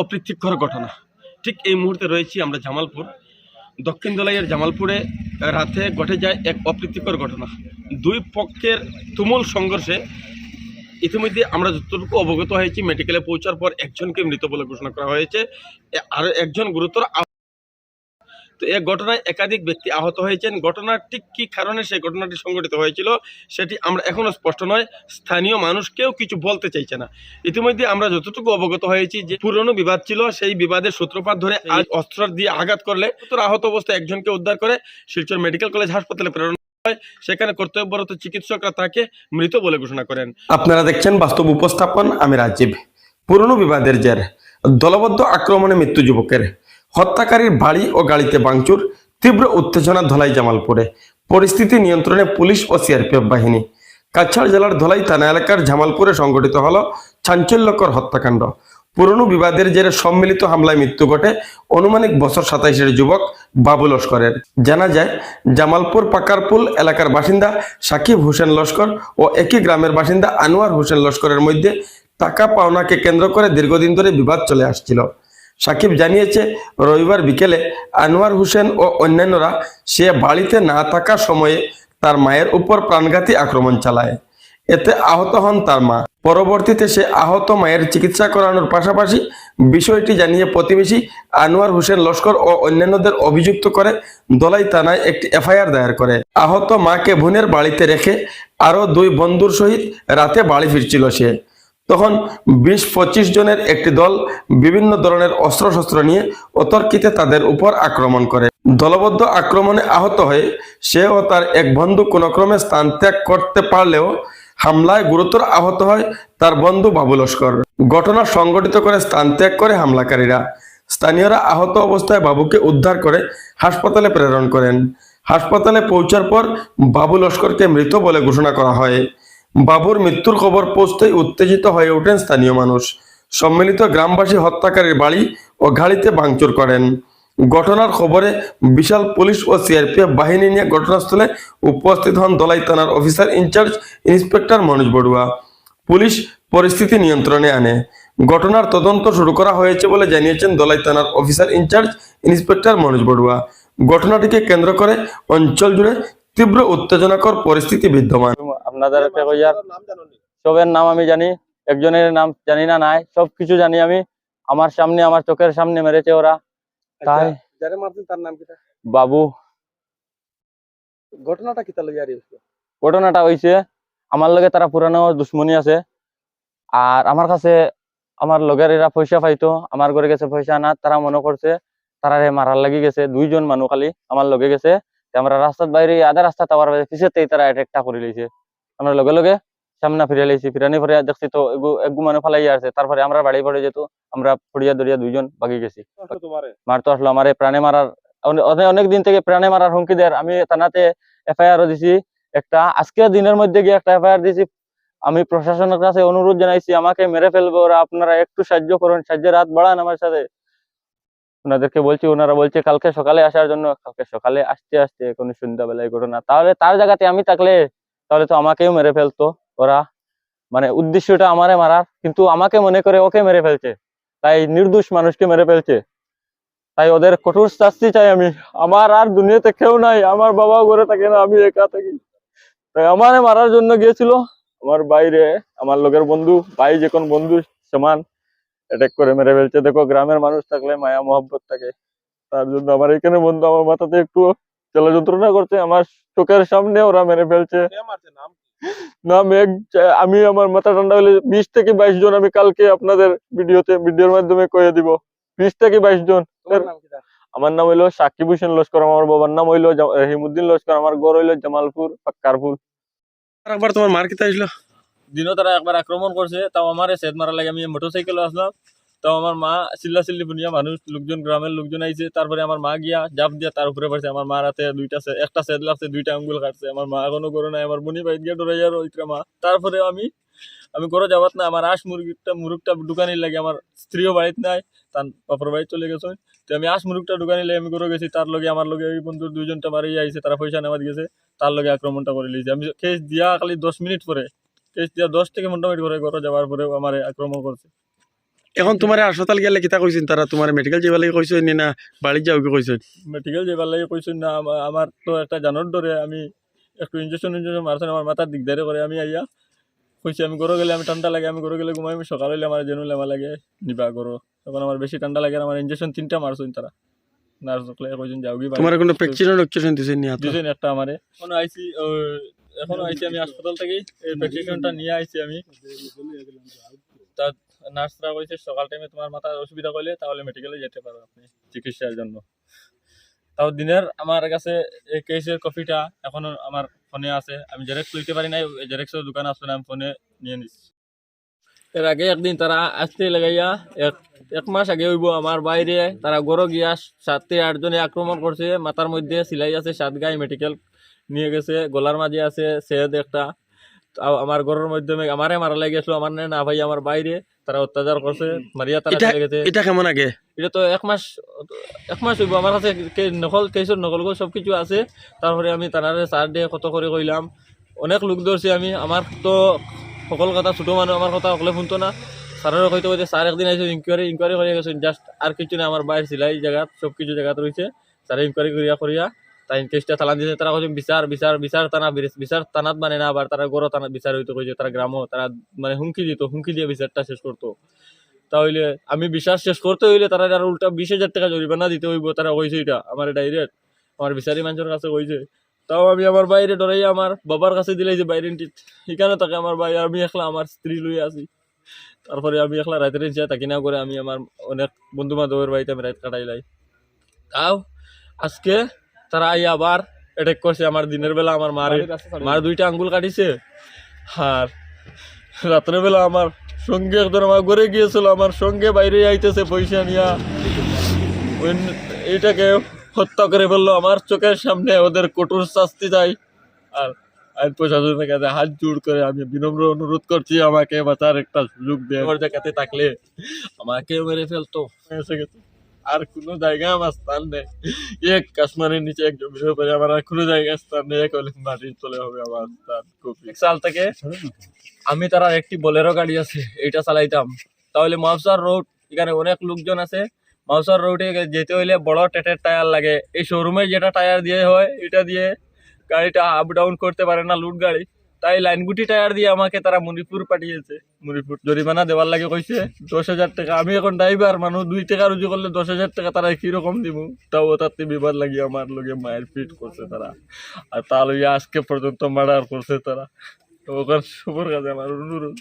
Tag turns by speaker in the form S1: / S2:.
S1: অপ্রীতিকর ঘটনা। ঠিক এই মুহূর্তে রয়েছি আমরা জামালপুর। দক্ষিণ দলাইয়ের জামালপুরে রাতে ঘটে যায় এক অপ্রীতিকর ঘটনা। দুই পক্ষের তুমুল সংঘর্ষে ইতিমধ্যে আমরা যতটুকু অবগত হয়েছি মেডিকেলে পৌঁছার পর একজনকে মৃত বলে ঘোষণা করা হয়েছে। আর একজন গুরুতর। তো এই ঘটনায় একাধিক ব্যক্তি আহত হয়েছেন। ঘটনার ঠিক কী কারণে সেই ঘটনাটি সংঘটিত হয়েছিল সেটি আমরা এখনও স্পষ্ট নয়। স্থানীয় মানুষ কেউ কিছু বলতে চাইছে না। ইতিমধ্যে আমরা যতটুকু অবগত হয়েছি যে পুরনো বিবাদ ছিল সেই বিবাদের সূত্রপাত ধরে আজ অস্ত্র দিয়ে আঘাত করলে তোর আহত অবস্থায় একজনকে উদ্ধার করে শিলচর মেডিকেল কলেজ হাসপাতালে প্রেরণ হয়। সেখানে কর্তব্যরত চিকিৎসকরা তাকে মৃত বলে ঘোষণা করেন। আপনারা দেখছেন বাস্তব উপস্থাপন আমি রাজীব। পুরনো বিবাদের জের দলবদ্ধ আক্রমণে মৃত্যু যুবকের। হত্যাকারীর বাড়ি ও গাড়িতে ভাঙচুর, তীব্র উত্তেজনা ধলাই জামালপুরে। পরিস্থিতি নিয়ন্ত্রণে পুলিশ ও সিআরপিএফ বাহিনী। কাছাড় জেলার ধলাই থানা এলাকার জামালপুরে সংঘটিত হল চাঞ্চল্যকর হত্যাকাণ্ড। পুরনো বিবাদের জেরে সম্মিলিত হামলায় মৃত্যু ঘটে অনুমানিক বছর সাতাইশের যুবক বাবু লস্করের। জানা যায়, জামালপুর পাকারপুল এলাকার বাসিন্দা সাকিব হোসেন লস্কর ও একই গ্রামের বাসিন্দা আনোয়ার হোসেন লস্করের মধ্যে টাকা পাওনাকে কেন্দ্র করে দীর্ঘদিন ধরে বিবাদ চলে আসছিল। সাকিব জানিয়েছে, রবিবার বিকেলে আনোয়ার হোসেন ও অন্যান্যরা সে বাড়িতে না থাকার সময়ে তার মায়ের উপর প্রাণঘাতী আক্রমণ চালায়। এতে আহত হন তার মা। পরবর্তীতে সে আহত মায়ের চিকিৎসা করানোর পাশাপাশি বিষয়টি জানিয়ে প্রতিবেশী আনোয়ার হোসেন লস্কর ও অন্যান্যদের অভিযুক্ত করে দলাই থানায় একটি এফআইআর দায়ের করে। আহত মাকে বোনের বাড়িতে রেখে আরও দুই বন্ধুর সহিত রাতে বাড়ি ফিরছিল সে। তখন বিশ পঁচিশ জনের একটি দল বিভিন্ন ধরনের অস্ত্রশস্ত্র নিয়ে অতর্কিতে তাদের উপর আক্রমণ করে। দলবদ্ধ আক্রমণে আহত হয়ে সে ও তার এক বন্ধু কোনো ক্রমে স্থান ত্যাগ করতে পারলেও হামলায় গুরুতর আহত হয় তার বন্ধু বাবু লস্কর। ঘটনা সংঘটিত করে স্থান ত্যাগ করে হামলাকারীরা। স্থানীয়রা আহত অবস্থায় বাবুকে উদ্ধার করে হাসপাতালে প্রেরণ করেন। হাসপাতালে পৌঁছার পর বাবু লস্করকে মৃত বলে ঘোষণা করা হয়। বাবুর মৃত্যুর খবর পৌঁছতেই উত্তেজিত হয়ে ওঠেন স্থানীয় মানুষ। সম্মিলিত গ্রামবাসী হত্যাকারীর বাড়ি ও গাড়িতে ভাঙচুর করেন। ঘটনার খবরে বিশাল পুলিশ ও সিআরপিএফ বাহিনী নিয়ে ঘটনাস্থলে উপস্থিত হন দলাই থানার officer incharge inspector Manoj Barua. Police পরিস্থিতি নিয়ন্ত্রণে আনে। ঘটনার তদন্ত শুরু করা হয়েছে বলে জানিয়েছেন দলাই থানার officer incharge inspector Manoj Barua. ঘটনাটিকে কেন্দ্র করে অঞ্চল জুড়ে তীব্র উত্তেজনাকর পরিস্থিতি বিদ্যমান।
S2: আপনাদের সবের নাম আমি জানি একজনের নাম জানি না নাই সব কিছু জানি আমি। আমার সামনে আমার চোখের সামনে মেরেছে ওরা। তাই।
S1: তার নাম কিটা?
S2: বাবু।
S1: ঘটনাটা কি তাহলে
S2: ঘটনাটা হইছে আমার লগে তারা পুরানো দুশ্মনী আছে। আর আমার কাছে আমার লগের এরা পয়সা পাইতো আমার ঘরে গেছে পয়সা না তারা মনে করছে তারা মারার লাগি গেছে দুইজন মানুষ খালি আমার লগে গেছে। আমরা রাস্তার বাইরে আধা রাস্তা তাওয়ার পিছেতেই তারা অ্যাটাকটা করে লইছে আমরা লগে লগে সামনা ফিরে লাইছি ফিরানি ফিরে দেখছি তো এগু একগু মানুষ ফালাই আছে তারপরে আমরা বাড়ি পড়ে যেত আমরা ফড়িয়া দড়িয়া দুইজন বাগি গেছি।
S1: তোমারে
S2: মারতো আসলো আমার প্রাণে মারার অনে- অনে- অনেক দিন থেকে প্রাণে মারার হুমকি দেয় আমি থানাতে এফআইআর দিছি একটা আজকের দিনের মধ্যে গিয়ে একটা এফআইআর দিছি। আমি প্রশাসনের কাছে অনুরোধ জানাইছি আমাকে মেরে ফেলবে ওরা আপনারা একটু সাহায্য করুন সাহায্যের হাত বাড়ান আমার সাথে। ওনাদেরকে বলছি, ওনারা বলছে কালকে সকালে আসার জন্য, কালকে সকালে আসতে আসতে কোন সন্ধ্যাবেলায় ঘটনা। তাহলে তার জায়গাতে আমি থাকলে তাহলে তো আমাকেও মেরে ফেলতো ওরা। মানে উদ্দেশ্যটা আমারে মারার, কিন্তু আমাকে মনে করে ওকে মেরে ফেলছে। তাই নির্দোষ মানুষকে মেরে ফেলছে। তাই ওদের কঠোর শাস্তি চাই আমি। আমার আর দুনিয়াতে কেউ নাই, আমার বাবাও ঘরে থাকে না, আমি একা থাকি। তাই আমারে মারার জন্য গিয়েছিল। আমার বাইরে, আমার লোকের বন্ধু, ভাই যে কোন বন্ধু সমান। অ্যাটাক করে মেরে ফেলছে। দেখো গ্রামের মানুষ থাকলে মায়া মহব্বত থাকে। তার জন্য আমার এখানে বন্ধু আমার মাথাতে একটু চলা যন্ত্রণা করছে। আমার চোখের সামনে ওরা মেরে ফেলছে। না মেঘ আমি আমার মাথা ঠান্ডা হলে বিশ থেকে বাইশ জন আমি কালকে আপনাদের ভিডিওতে ভিডিওর মাধ্যমে কয়ে দিব। বিশ থেকে বাইশ জন। আমার নাম হইল সাকিব হোসেন লস্কর। আমার বাবার নাম হইল রহিমউদ্দিন লস্কর। আমার ঘর হইল জামালপুর পাক্কারপুর।
S1: একবার তোমার মার কিতা আসলো
S2: দিনও তারা একবার আক্রমণ করছে, তাও আমার সেদ মারা লাগে আমি মোটরসাইকেল আসলাম। তাও আমার মা চিল্লা চিল্লি বুনিয়া মানুষ, লোকজন, গ্রামের লোকজন আইছে, তারপরে আমার মা গিয়া জাপ দিয়া তার উপরে পারছে আমার মার হাতে দুইটা একটা সেদ লাগছে, দুইটা আঙ্গুল কাটছে, আমার মা এখনও করে নাই, আমার বুনি বাইক গিয়া ডরাই আর ওইটা মা। তারপরে আমি আমি ঘরে যাবাত না, আমার আশ মুরগিটা, মুরগটা দোকানের লাগে, আমার স্ত্রীও বাড়িতে নাই, তার বাপর বাড়ি চলে গেছে। তো আমি আশ মুরগটা দোকানে লাগে, আমি ঘরে গেছি, তার লগে আমার লগে ওই বন্ধুর দুইজনটা মারি আইছে, তারা পয়সা নেওয়া গেছে তার লগে আক্রমণটা করে লিয়েছে আমি কেস দিয়া খালি দশ মিনিট পরে কেস দিয়া দশ থেকে মোটামুটি করে ঘরে যাওয়ার পরেও আমার আক্রমণ করছে।
S1: এখন তোমার হাসপাতাল গেলে কিতা কইছেন তারা? তোমার মেডিকেল যাবার লাগে কইছেন নি না বাড়ি যাও কি কইছেন
S2: মেডিকেল যাবার লাগে কইছেন না আমা- আমার তো একটা জানোর ধরে আমি একটু ইঞ্জেকশন ইঞ্জেকশন মারছেন আমার মাথার দিকদারে করে। আমি আইয়া কইছি আমি গরো গেলে আমি ঠান্ডা লাগে আমি গরো গেলে ঘুমাই আমি সকাল হইলে আমার যেন লেমা লাগে নিবা গরো। তখন আমার বেশি ঠান্ডা লাগে আমার ইঞ্জেকশন তিনটা মারছেন তারা। নার্স কইছেন যাও কি
S1: তোমার কোনো প্রেকচিনের লোকেশন দিছেন নি
S2: দিছেন একটা আমারে। এখনও আইছি ও, এখনও আইছি আমি হাসপাতাল থেকে এই প্রেসক্রিপশনটা নিয়ে আইছি আমি। তা নার্সরা কইছে সকাল টাইমে তোমার মাথার অসুবিধা করলে তাহলে মেডিকেলে যেতে পারো আপনি চিকিৎসার জন্য। তাও দিনের আমার কাছে এই কেসের কপিটা এখনও আমার ফোনে আছে। আমি জেরক্স লইতে পারি নাই জেরক্সের দোকান আসলে আমি ফোনে নিয়ে নিচ্ছি। এর আগে একদিন তারা আসতে লাগাইয়া, এক এক মাস আগে হইব আমার বাইরে, তারা গরো গিয়া সাতটি আটজনে আক্রমণ করছে, মাথার মধ্যে সিলাই আছে, সাত গায়ে মেডিকেল নিয়ে গেছে গলার মাঝে আছে সেদ একটা। আমার ঘরের মাধ্যমে আমারে মারা লেগেছিল আমার না ভাই আমার বাইরে। তারা অত্যাচার করছে মারিয়া তারা চলে গেছে।
S1: এটা কেমন আগে?
S2: এটা তো এক মাস এক মাস হইব আমার কাছে নকল কেসের নকল সব কিছু আছে। তারপরে আমি তানারে সার দিয়ে কত করে কইলাম। অনেক লোক ধরছি আমি আমার তো সকল কথা ছোটো মানুষ আমার কথা সকলে শুনতো না। স্যারের কইতে কইতে স্যার একদিন আইসে ইনকোয়ারি ইনকোয়ারি করে গেছেন জাস্ট আর কিছু না আমার বাইরে সিলাই জায়গা সব কিছু জায়গাত রয়েছে স্যারে ইনকোয়ারি করিয়া করিয়া তাই কেসটা চালান দিয়েছে তারা কইছে বিচার বিচার বিচার টানা বিচার টানাত মানে না আবার তারা গড় টানা বিচার হইতে কইছে তারা গ্রামও তারা মানে হুমকি দিত, হুমকি দিয়ে বিচারটা শেষ করতো তাহলে আমি বিশ্বাস শেষ করতে হইলে তারা আর উল্টা বিশ হাজার টাকা জরিমানা দিতে হইব তারা কইছে এটা আমার ডাইরেক্ট আমার বিচারি মানুষের কাছে কইছে তাও আমি আমার বাইরে ডরাই আমার বাবার কাছে দিলাই যে বাইরে এখানে থাকে আমার ভাই আমি একলা আমার স্ত্রী লই আছি। তারপরে আমি একলা রাতের যা থাকি না করে আমি আমার অনেক বন্ধু বান্ধবের বাড়িতে আমি রাত কাটাইলাই তাও, আজকে তারা আই আবার অ্যাটাক করছে আমার দিনের বেলা আমার মার। মার দুইটা আঙ্গুল কাটিছে। আর রাত্রে বেলা আমার সঙ্গে একজন আমার ঘরে গিয়েছিল আমার সঙ্গে বাইরে আইতেছে পয়সা নিয়া। ওই- এইটাকে হত্যা করে ফেলল আমার চোখের সামনে ওদের কঠোর শাস্তি দেয় আর আইন প্রশাসনের কাছে হাত জোড় করে আমি বিনম্র অনুরোধ করছি আমাকে বাঁচার একটা সুযোগ আমার জায়গাতে থাকলে আমাকে মেরে ফেলতো। এসে গেছে। আর কোনো জায়গা আমার স্থান নেই। এক কাশ্মীরের নিচে এক জমির উপরে আমার আর কোনো জায়গা স্থান নেই। এক মাটির চলে হবে আমার স্থান খুব সাল থেকে আমি তার একটি বোলেরো গাড়ি আছে, এইটা চালাইতাম। তাহলে মাউসার রোড, এখানে অনেক লোকজন আছে। মাউসার রোডে যেতে হইলে বড় টেটের টায়ার লাগে। এই শোরুমে যেটা টায়ার দিয়ে হয়, এটা দিয়ে গাড়িটা আপ ডাউন করতে পারে না লুট গাড়ি। তাই লাইনগুটি টায়ার দিয়ে আমাকে তারা মণিপুর পাঠিয়েছে। মণিপুর জরিমানা দেওয়ার লাগে কইছে, দশ হাজার টাকা। আমি এখন ড্রাইভার মানুষ দুই টাকা রুজু করলে দশ হাজার টাকা তারা কীরকম দিব? তাও তাতে বিবাদ লাগিয়ে আমার লগে মায়ের পিট করছে তারা। আর তা লইয়া আজকে পর্যন্ত মার্ডার করছে তারা। তো ওখানে সবার কাছে আমার অনুরোধ।